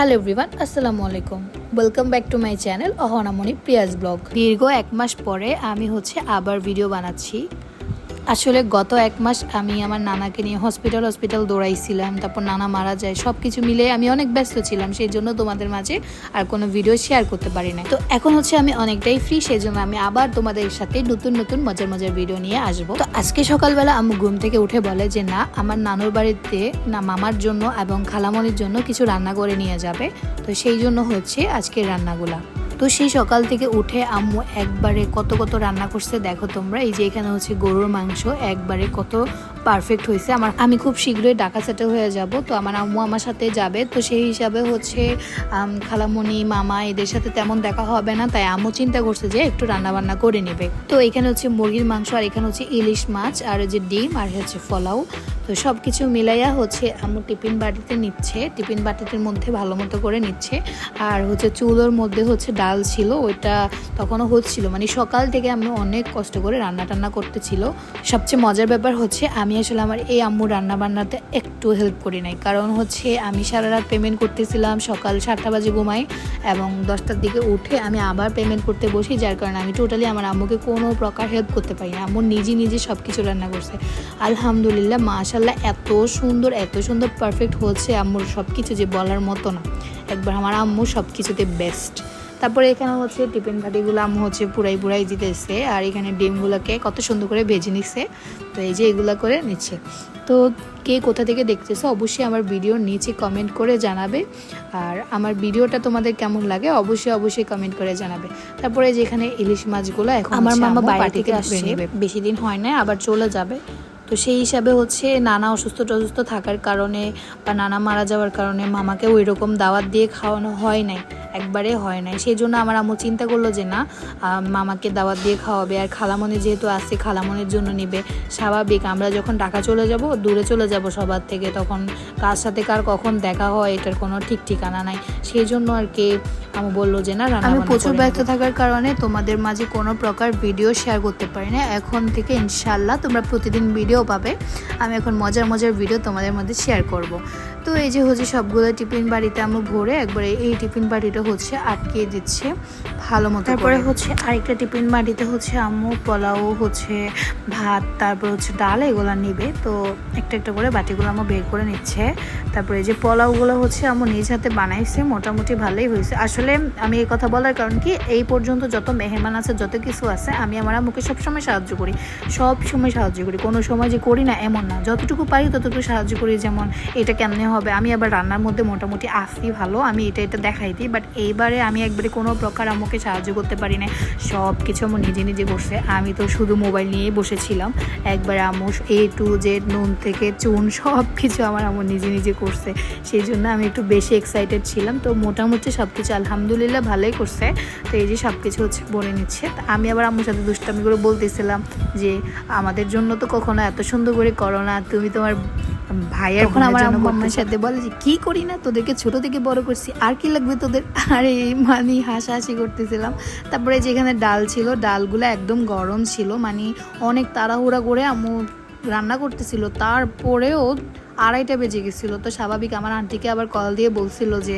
Hello everyone আসসালামু আলাইকুম welcome back to my channel Ahanamoni Prius blog দীর্ঘ এক মাস পরে আমি হচ্ছে আবার ভিডিও বানাচ্ছি। আসলে গত এক মাস আমি আমার নানাকে নিয়ে হসপিটাল হসপিটাল দৌড়াইছিলাম, তারপর নানা মারা যায় সব কিছু মিলে আমি অনেক ব্যস্ত ছিলাম সেই জন্য তোমাদের মাঝে আর কোনো ভিডিও শেয়ার করতে পারি না তো এখন হচ্ছে আমি অনেকটাই ফ্রি সেই জন্য আমি আবার তোমাদের সাথে নতুন নতুন, মজার মজার ভিডিও নিয়ে আসব। তো আজকে সকালবেলা আম্মু ঘুম থেকে উঠে বলে যে, না, আমার নানুর বাড়িতে না মামার জন্য এবং খালামনির জন্য কিছু রান্না করে নিয়ে যাবে। তো সেই জন্য হচ্ছে আজকের রান্নাগুলা। তো সেই সকাল থেকে উঠে আম্মু একবারে কত কত রান্না করছে দেখো তোমরা। এই যে এখানে হচ্ছে গরুর মাংস, একবারে কত পারফেক্ট হয়েছে। আমার আমি খুব শীঘ্রই ডাকা সেটে হয়ে যাব। তো আমার আম্মু আমার সাথে যাবে। তো সেই হিসাবে হচ্ছে খালামণি মামা এদের সাথে তেমন দেখা হবে না। তাই আম্মু চিন্তা করছে যে একটু রান্না বান্না করে নেবে। তো এখানে হচ্ছে মুরগির মাংস আর এখানে হচ্ছে ইলিশ মাছ আর যে ডিম আর হচ্ছে ফলাও তো সব কিছু মিলাইয়া হচ্ছে আম্মু টিফিন বাটিতে নিচ্ছে, টিফিন বাটির মধ্যে ভালো মতো করে নিচ্ছে। আর হচ্ছে চুলোর মধ্যে হচ্ছে ডাল ছিল, ওইটা তখনও হচ্ছিল। মানে সকাল থেকে আমি অনেক কষ্ট করে রান্না টান্না করতেছিল। সবচেয়ে মজার ব্যাপার হচ্ছে আমি আসলে আমার এই আম্মু রান্না বান্নাতে একটু হেল্প করি নাই। কারণ হচ্ছে আমি সারা রাত পেমেন্ট করতেছিলাম, সকাল সাতটা বাজে ঘুমাই এবং দশটার দিকে উঠে আমি আবার পেমেন্ট করতে বসি, যার কারণে আমি টোটালি আমার আম্মুকে কোনো প্রকার হেল্প করতে পারি না। আম্মু নিজে নিজে সব কিছু রান্না করছে। আলহামদুলিল্লাহ মাশাল্লাহ এত সুন্দর এত সুন্দর পারফেক্ট হচ্ছে আম্মুর সব কিছু যে বলার মতো না। একবার আমার আম্মু সব কিছুতে বেস্ট তারপরে এখানে হচ্ছে টিফিন ভাটিগুলো আম্মু হচ্ছে পুরাই পুরাই দিতেছে আর এখানে ডিমগুলোকে কত সুন্দর করে ভেজে নিচ্ছে তো এই যে এগুলো করে নিচ্ছে। তো কে কোথা থেকে দেখতেছো অবশ্যই আমার ভিডিওর নিচে কমেন্ট করে জানাবে। আর আমার ভিডিওটা তোমাদের কেমন লাগে অবশ্যই অবশ্যই কমেন্ট করে জানাবে। তারপরে যেখানে ইলিশ মাছগুলো এখন আমার মামা বাইরে থেকে আসছে। বেশি দিন হয় না আবার চলে যাবে। তো সেই হিসাবে হচ্ছে নানা অসুস্থ টসুস্থ থাকার কারণে বা নানা মারা যাওয়ার কারণে মামাকে ওই রকম দাওয়াত দিয়ে খাওয়ানো হয় নাই, একবারে হয় নাই। সেই জন্য আমার আম্মু চিন্তা করল যে, না মামাকে দাওয়াত দিয়ে খাওয়াবে। আর খালামনি যেহেতু আসছে খালামনের জন্য নেবে। স্বাভাবিক, আমরা যখন ঢাকা চলে যাব, দূরে চলে যাব সবার থেকে, তখন কার সাথে কার কখন দেখা হয়, এটার কোনো ঠিক ঠিকানা নাই। সেই জন্য আর কি আমি বলল যে না আমি প্রচুর ব্যস্ত থাকার কারণে তোমাদের মাঝে কোনো প্রকার ভিডিও শেয়ার করতে পারি না এখন থেকে ইনশাল্লাহ তোমরা প্রতিদিন ভিডিও পাবে। আমি এখন মজার মজার ভিডিও তোমাদের মধ্যে শেয়ার করব। তো এই যে হচ্ছে সবগুলো টিফিন বাড়িতে আমি ভরে একবারে এই টিফিন বাড়িটা হচ্ছে আটকে দিচ্ছে ভালো মতো তারপরে হচ্ছে আরেকটা টিফিন বাড়িতে হচ্ছে আম্মু পোলাও হচ্ছে ভাত তারপর হচ্ছে ডাল এগুলো নিবে। তো একটা একটা করে বাটিগুলো আম্মু বের করে নিচ্ছে। তারপরে এই যে পোলাওগুলো হচ্ছে আম্মু নিজ হাতে বানাইছে মোটামুটি ভালোই হয়েছে। আসলে আমি এই কথা বলার কারণ কি, এই পর্যন্ত যত মেহমান আছে, যত কিছু আছে, আমি আমার আম্মুকে সবসময় সাহায্য করি। সব সময় সাহায্য করি। কোনো সময় যে করি না, এমন না। যতটুকু পারি ততটুকু সাহায্য করি, যেমন এটা কেমনে হবে? আমি আবার রান্নার মধ্যে মোটামুটি আসি ভালো। আমি এটা এটা দেখাই দিই। বাট এইবারে আমি একবারে কোনো প্রকার আম্মুকে সাহায্য করতে পারি না সব কিছু আমার নিজে নিজে করছে। আমি তো শুধু মোবাইল নিয়েই বসেছিলাম। একবারে আম্মু এ টু জেড নুন থেকে চুন সব কিছু আমার আম্মু নিজে নিজে করছে। সেই জন্য আমি একটু বেশি এক্সাইটেড ছিলাম। তো মোটামুটি সব কিছু আলহামদুলিল্লাহ ভালোই করছে। তো এই যে সব কিছু হচ্ছে বলে নিচ্ছে। তা আমি আবার আম্মুর সাথে দুষ্টামি করে বলতেছিলাম যে আমাদের জন্য তো কখনো এত সুন্দর করে করো না। তুমি তোমার ভাইয়ের এখন আমার জন্য আম্মু আমার সাথে বলে যে কি করি না? তোদেরকে ছোট থেকে বড় করছি। আর কি লাগবে তোদের? আরে মানে হাসাহাসি করতেছিলাম। তারপরে যেখানে ডাল ছিল ডালগুলো একদম গরম ছিল। মানে অনেক তাড়াহুড়া করে আম্মু রান্না করতেছিল, তারপরেও আড়াইটা বেজে গেছিল। তো স্বাভাবিক আমার আন্টিকে আবার কল দিয়ে বলছিল যে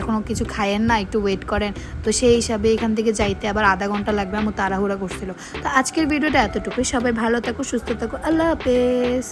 এখনও কিছু খায়েন না, একটু ওয়েট করেন। তো সেই হিসাবে এখান থেকে যাইতে আবার আধা ঘণ্টা লাগবে আমার তাড়াহুড়া করছিল। তো আজকের ভিডিওটা এতটুকুই। সবাই ভালো থাকো, সুস্থ থাকো। আল্লাহ হাফেজ।